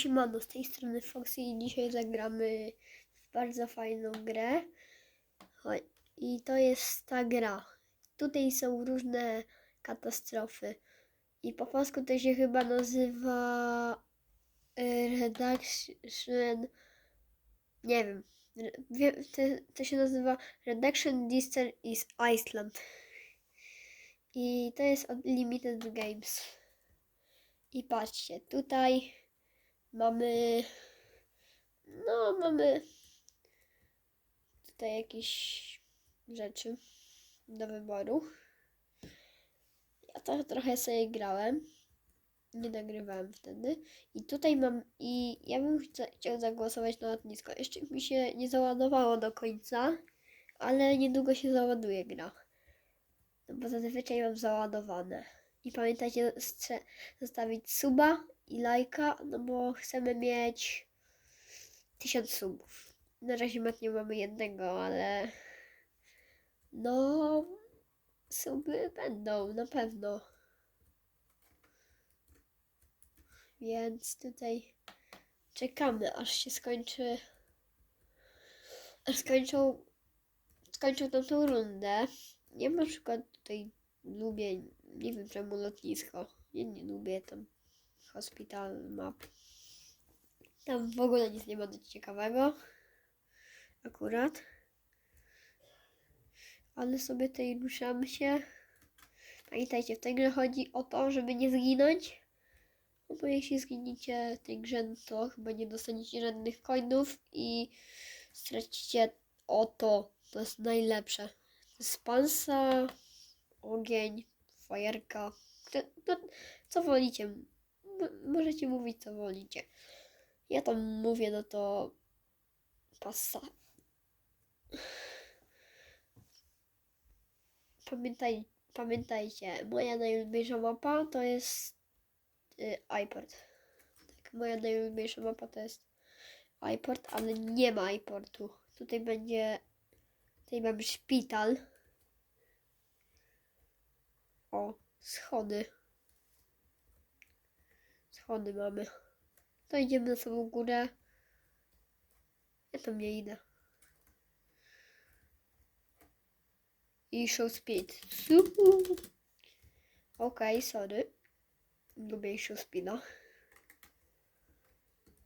Siemano, z tej strony Foxy i dzisiaj zagramy w bardzo fajną grę. I to jest ta gra. Tutaj są różne katastrofy. I po polsku to się chyba nazywa e, Reduction. Nie wiem. To, się nazywa Reduction Disaster is Iceland. I to jest od Limited Games. I patrzcie, tutaj mamy. No, mamy tutaj jakieś rzeczy do wyboru. Ja to trochę sobie grałem. Nie nagrywałem wtedy. I tutaj mam. I ja bym chciał zagłosować na lotnisko. Jeszcze mi się nie załadowało do końca, ale niedługo się załaduje gra. No bo zazwyczaj mam załadowane. I pamiętajcie zostawić suba i lajka, no bo chcemy mieć 1000 subów. Na razie nie mamy jednego, ale no suby będą na pewno. Więc tutaj czekamy, aż się skończy. Aż skończą. Skończą tą, tą rundę. Ja na przykład tutaj lubię, nie wiem czemu lotnisko. Nie, nie lubię tam hospital map. Tam w ogóle nic nie ma do ciekawego. Akurat. Ale sobie tutaj ruszamy się. Pamiętajcie, w tej grze chodzi o to, żeby nie zginąć. No bo jeśli zginiecie w tej grze, no to chyba nie dostaniecie żadnych coinów i stracicie o to. Jest najlepsze. To jest pansa, ogień, fajerka. Co wolicie? Możecie mówić, co wolicie. Ja tam mówię, no to pasa. Pamiętaj, pamiętajcie, moja najulubniejsza mapa to jest y. Tak, moja najulubniejsza mapa to jest iPort, ale nie ma iPortu. Tutaj będzie, tutaj mamy szpital. O, schody. Schody mamy. To idziemy na samą górę. Ja tam nie idę. I show speed. Okej, sorry. Lubię show speeda.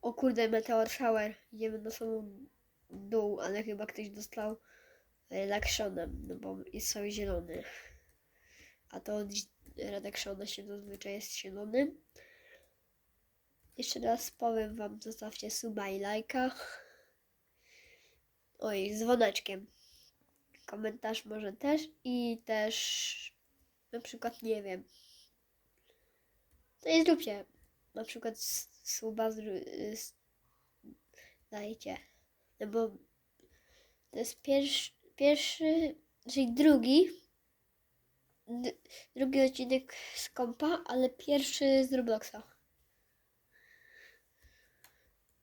O kurde, meteor shower. Idziemy na samą dół, ale chyba ktoś dostał redactionem, no bo jest cały zielony. A to od redactiona się zazwyczaj jest zielony. Jeszcze raz powiem wam, zostawcie suba i lajka. Oj, z dzwoneczkiem. Komentarz może też i też na przykład nie wiem. To nie zróbcie. Na przykład suba dajcie. No bo to jest pierwszy, pierwszy czyli drugi drugi odcinek z kompa, ale pierwszy z Robloxa.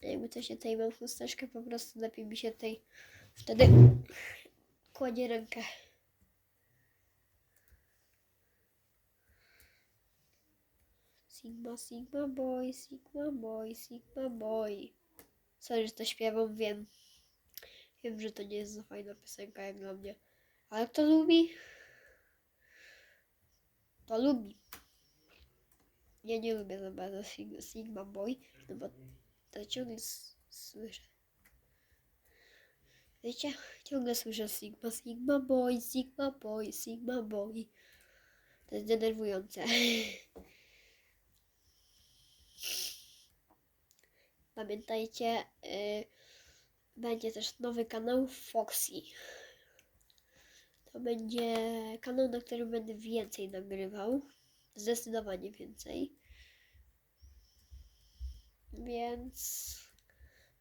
Jakby to się tutaj mam chusteczkę, po prostu lepiej mi się tutaj wtedy kładzie rękę. Sigma, Sigma Boy, Sigma Boy, Sigma Boy. Sorry, że to śpiewam, wiem. Wiem, że to nie jest za fajna piosenka jak dla mnie. Ale kto lubi? To lubi. Ja nie lubię za bardzo Sig- Sigma Boy, no bo ciągle słyszę. Wiecie? Ciągle słyszę Sigma, Sigma Boy, Sigma Boy, Sigma Boy. To jest denerwujące. Pamiętajcie, y, będzie też nowy kanał Foxy. To będzie kanał, na którym będę więcej nagrywał. Zdecydowanie więcej. Więc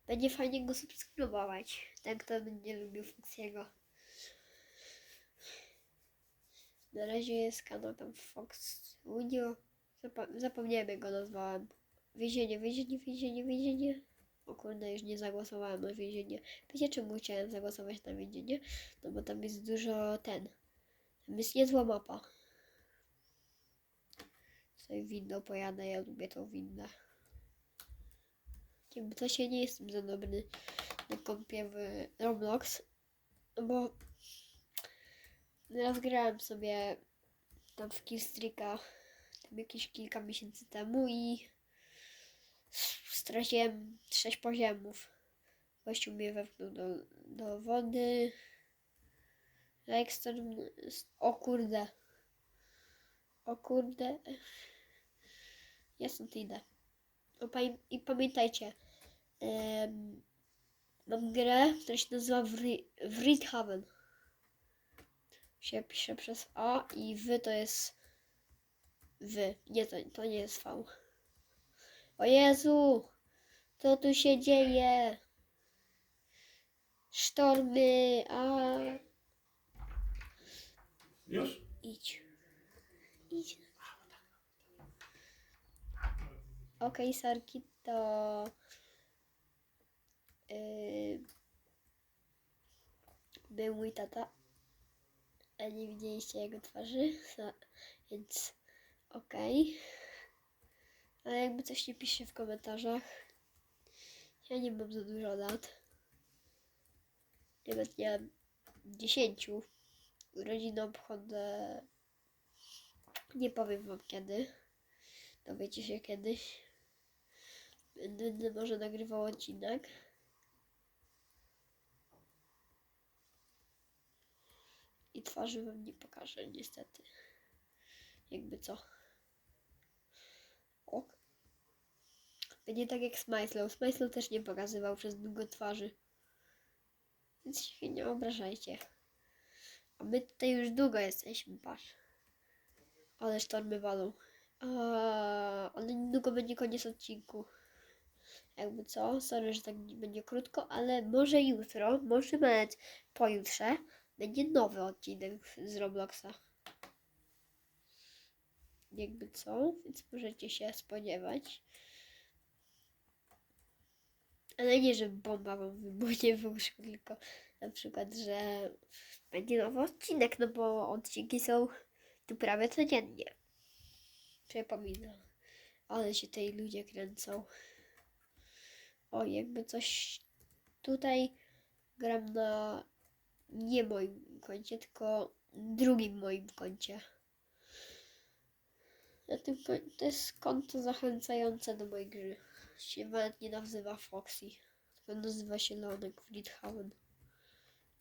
będzie fajnie go subskrybować. Ten, kto będzie lubił Foxiego. Na razie jest kanał tam Fox Unio. Zapa- zapomniałem jak go nazwałem. Więzienie, więzienie, więzienie, więzienie. O kurde, już nie zagłosowałem na więzienie. Wiecie czemu chciałem zagłosować na więzienie? No bo tam jest dużo ten. Tam jest niezła mapa. Sobie windą pojadę, ja lubię tą windę. Jakby to się nie jestem za dobry na kompie w Roblox, bo raz grałem sobie tam w Killstreaka tam jakieś kilka miesięcy temu i straciłem sześć poziomów. Gościu mnie wepchnął do, do wody. Ekstra... O kurde. O kurde. Ja stąd idę. I pamiętajcie, mam grę, która się nazywa Wri- Writhaven. Się pisze przez A i W to jest W. Nie, to, to nie jest V. O Jezu! Co tu się dzieje? Sztormy, a Już? idź. Idź. Okej, Sarki, to... Yy, był mój tata. A nie widzieliście jego twarzy, więc okej. Ale jakby coś nie pisze w komentarzach. Ja nie mam za dużo lat. Nawet nie mam 10. Urodziny obchodzę. Nie powiem wam kiedy. Dowiecie się kiedyś. Będę może nagrywał odcinek. Twarzy wam nie pokażę, niestety. Jakby co. Ok. Będzie tak jak Smyslow. Smyslow też nie pokazywał przez długo twarzy. Więc się nie obrażajcie. A my tutaj już długo jesteśmy, patrz. Ale sztormy walą. Ale niedługo będzie koniec odcinku. Jakby co? Sorry, że tak będzie krótko, ale może jutro, może nawet pojutrze będzie nowy odcinek z Robloxa. Jakby co? Więc możecie się spodziewać. Ale nie, że bomba wam wybuchnie w tylko na przykład, że będzie nowy odcinek, no bo odcinki są tu prawie codziennie. Przypominam. Ale się tej ludzie kręcą. O, jakby coś tutaj gram na nie moim koncie, tylko drugim moim koncie. Na tym to jest konto zachęcające do mojej gry. Się nawet nie nazywa Foxy, tylko nazywa się Leonek Fleethaven.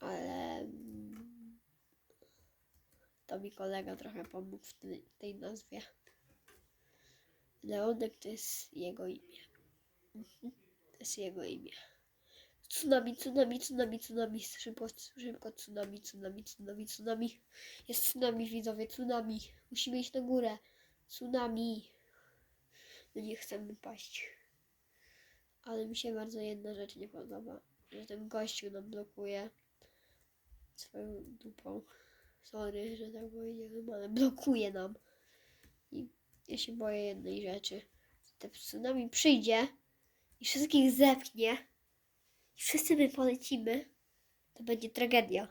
Ale mm, to mi kolega trochę pomógł w tej, tej nazwie. Leonek to jest jego imię. Mhm, To jest jego imię. Tsunami, tsunami, tsunami, tsunami, szybko, szybko, tsunami, tsunami, tsunami, tsunami. Jest tsunami, widzowie, tsunami. Musimy iść na górę. Tsunami. No nie chcemy paść. Ale mi się bardzo jedna rzecz nie podoba. Że ten gościu nam blokuje swoją dupą. Sorry, że tak powiedziałem, ale blokuje nam. I ja się boję jednej rzeczy. Te tsunami przyjdzie i wszystkich zepchnie i wszyscy my polecimy, to będzie tragedia.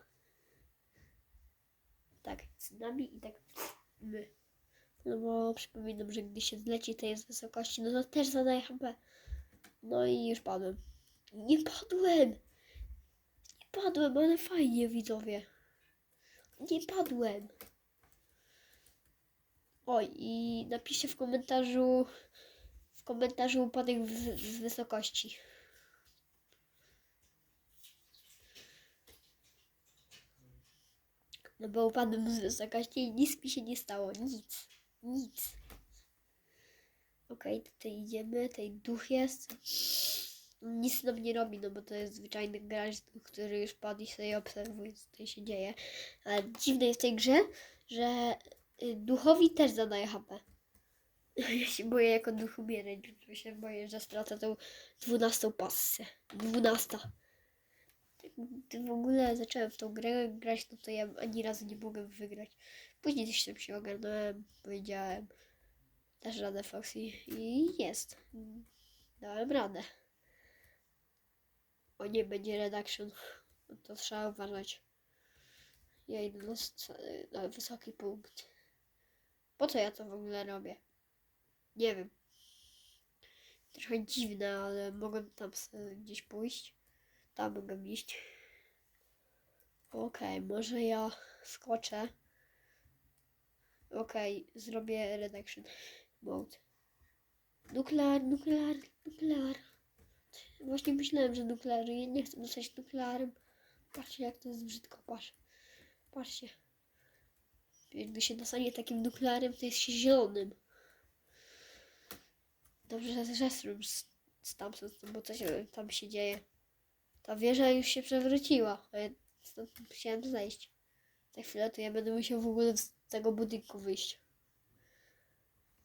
Tak, tsunami i tak my. No bo przypominam, że gdy się zleci tej z wysokości, no to też zadaje HP. No i już padłem. Nie padłem! Nie padłem, ale fajnie widzowie. Nie padłem. Oj, i napiszę w komentarzu w komentarzu upadek z, z wysokości. No bo upadłem z wysokości i nic mi się nie stało. Nic. Nic. Okej, tutaj idziemy. Tutaj duch jest. Nic nam nie robi, no bo to jest zwyczajny gracz, który już padł i sobie obserwuje, co tutaj się dzieje. Ale dziwne jest w tej grze, że y, duchowi też zadaje HP. Ja się boję jako duch umierać, bo się boję, że stracę tą dwunastą pasję. Dwunasta. Gdy w ogóle zacząłem w tą grę grać, no to ja ani razu nie mogłem wygrać. Później coś tam się ogarnąłem, powiedziałem, dasz radę Foxy i jest. Dałem radę. O nie, będzie redaction. To trzeba uważać. Ja idę na, na wysoki punkt. Po co ja to w ogóle robię? Nie wiem. Trochę dziwne, ale mogę tam gdzieś pójść. Tam mogę iść. Okej, może ja skoczę. Okej, zrobię redaction mode. Nuklear, nuklear, nuklear. Właśnie myślałem, że nuklear. Ja nie chcę dostać nuklearem. Patrzcie, jak to jest brzydko. Patrz. Patrzcie. Jakby się dostanie takim nuklearem, to jest się zielonym. Dobrze, że zeszłem z, z tamtąd, bo coś tam się dzieje. Ta wieża już się przewróciła, a ja stąd chciałem zejść. Za chwilę to ja będę musiał w ogóle z tego budynku wyjść.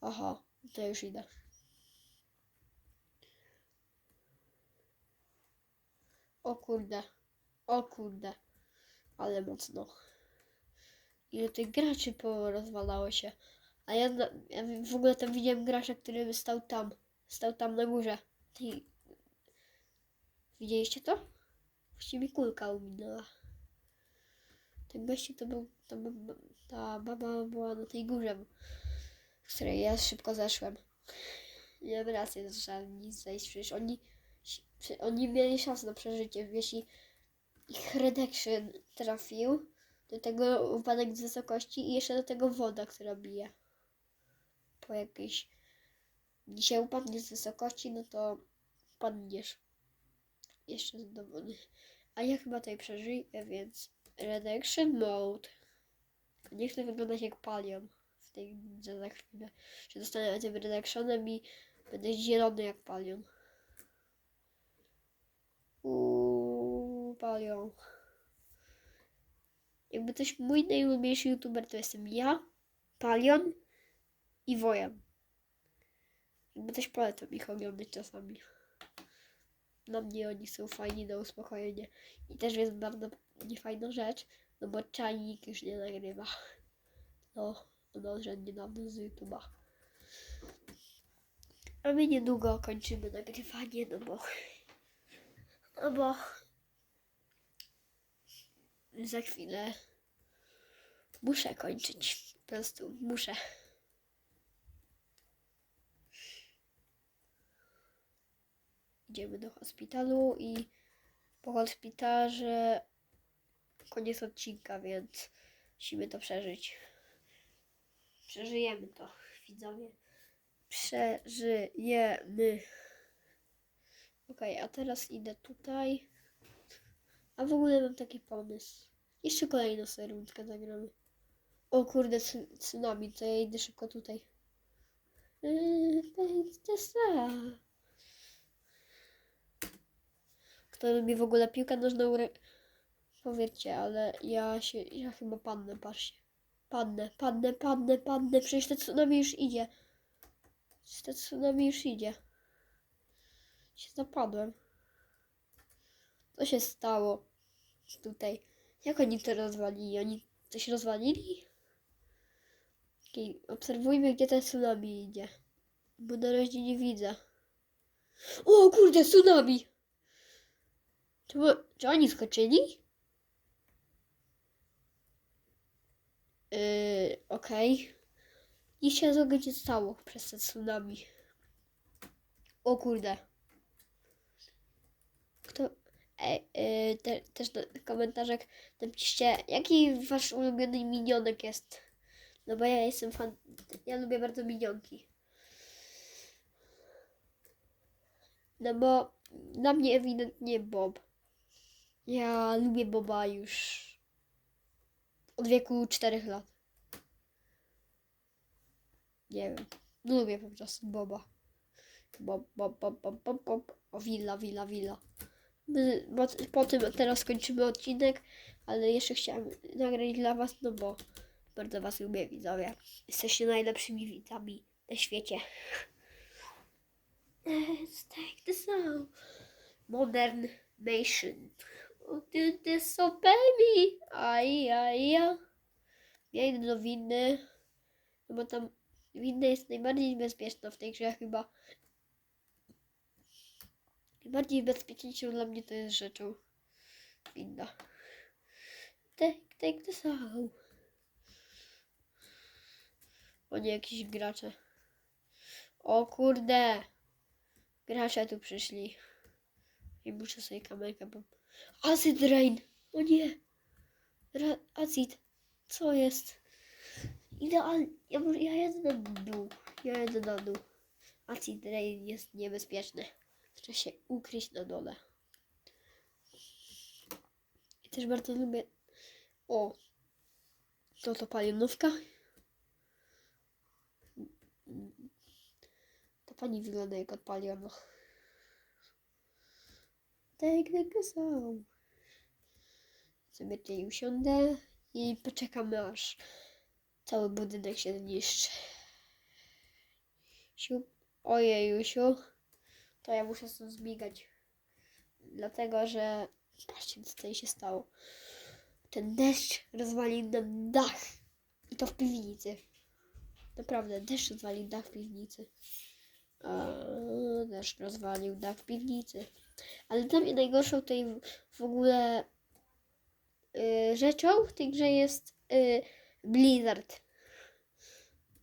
Aha, to już idę. O kurde, o kurde, ale mocno. Ile tych graczy porozwalało się. A ja, ja w ogóle tam widziałem gracza, który stał tam. Stał tam na górze. Widzieliście to? Właściwie kulka uminęła. Ten gościu to był, był, ta baba była na tej górze, z której ja szybko zeszłem. Nie mam racji, że trzeba nic zejść, przecież oni, oni mieli szansę na przeżycie, jeśli ich redaction trafił, do tego upadek z wysokości i jeszcze do tego woda, która bije. Po jakiejś... Dzisiaj upadnie z wysokości, no to padniesz. Jeszcze do wody. A ja chyba tutaj przeżyję, więc... Redaction mode. Nie chcę wyglądać jak palion w tej grze za chwilę. Że dostanę tym redactionem i będę zielony jak palion. Uuu, palion. Jakby coś mój najulubniejszy youtuber to jestem ja, Palion i Wojan. Jakby coś polecam ich oglądać czasami. Dla mnie oni są fajni na uspokojenie. I też jest bardzo niefajna rzecz, no bo czajnik już nie nagrywa. No, on odszedł niedawno z YouTube'a. A my niedługo kończymy nagrywanie, no bo... No bo... Za chwilę muszę kończyć. Po prostu muszę. Idziemy do hospitalu i po hospitalze koniec odcinka, więc musimy to przeżyć. Przeżyjemy to, widzowie. Przeżyjemy. Okej, a teraz idę tutaj. A w ogóle mam taki pomysł. Jeszcze kolejną rundkę zagramy. O kurde, tsu- tsunami, to ja idę szybko tutaj. Eee, to jest tak. Kto lubi w ogóle piłkę nożną? Powiedzcie, ale ja się, ja chyba padnę, patrzcie. Padnę, padnę, padnę, padnę, przecież to tsunami już idzie. Przecież to tsunami już idzie. Się zapadłem. Co się stało tutaj? Jak oni to rozwalili? Oni coś rozwalili? Okej, obserwujmy, gdzie ten tsunami idzie. Bo na razie nie widzę. O kurde, tsunami! Czy, czy oni skoczyli? Yy, okej. Nie się co będzie stało przez te tsunami. O kurde. Kto... E, e, te, też na komentarzach napiszcie, jaki wasz ulubiony minionek jest. No bo ja jestem fan... Ja lubię bardzo minionki. No bo dla mnie ewidentnie Bob. Ja lubię Boba już od wieku 4 lat. Nie wiem. Lubię po prostu Boba. Bob, Bob, Bob, Bob, Bob, Bob. O, willa, willa, willa. My, bo po tym teraz kończymy odcinek, ale jeszcze chciałem nagrać dla was, no bo bardzo was lubię, widzowie. Jesteście najlepszymi widzami na świecie. Let's take this out. Modern Nation. Do this so baby. Aj, aj, ja. Idę do winny, no bo tam winna jest najbardziej bezpieczna w tej grze chyba. Najbardziej bezpieczniejszą dla mnie to jest rzeczą winna. Take, take this out. O nie, jakiś gracze. O kurde. Gracze tu przyszli. I muszę sobie kamerkę. Acid Rain! O nie! Ra acid! Co jest? Idealnie. Ja, ja jedę na dół. Ja jedę na dół. Acid Rain jest niebezpieczny. Trzeba się ukryć na dole. I też bardzo lubię... O! To to palionówka. To pani wygląda jak odpaliona. Tak, tak są. Sobie tutaj usiądę i poczekamy aż cały budynek się zniszczy. Siu. Ojejusiu. To ja muszę stąd zbiegać. Dlatego, że patrzcie co tutaj się stało. Ten deszcz rozwalił nam dach. I to w piwnicy. Naprawdę, deszcz rozwalił dach w piwnicy. A, deszcz rozwalił dach w piwnicy. Ale dla mnie najgorszą tej w- ogóle y, rzeczą w tej grze jest y, Blizzard.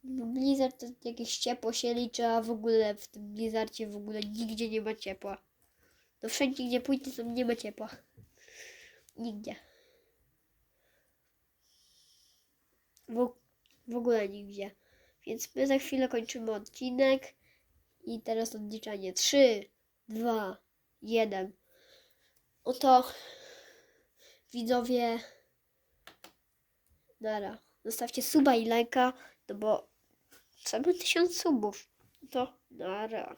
Blizzard to jakieś ciepło się liczy, a w ogóle w tym Blizzardzie w ogóle nigdzie nie ma ciepła. No wszędzie gdzie pójdzie to nie ma ciepła. Nigdzie. W, w ogóle nigdzie. Więc my za chwilę kończymy odcinek. I teraz odliczanie. 3, 2, 1. Oto widzowie. Nara. Zostawcie suba i lajka, no bo same tysiąc subów. To nara.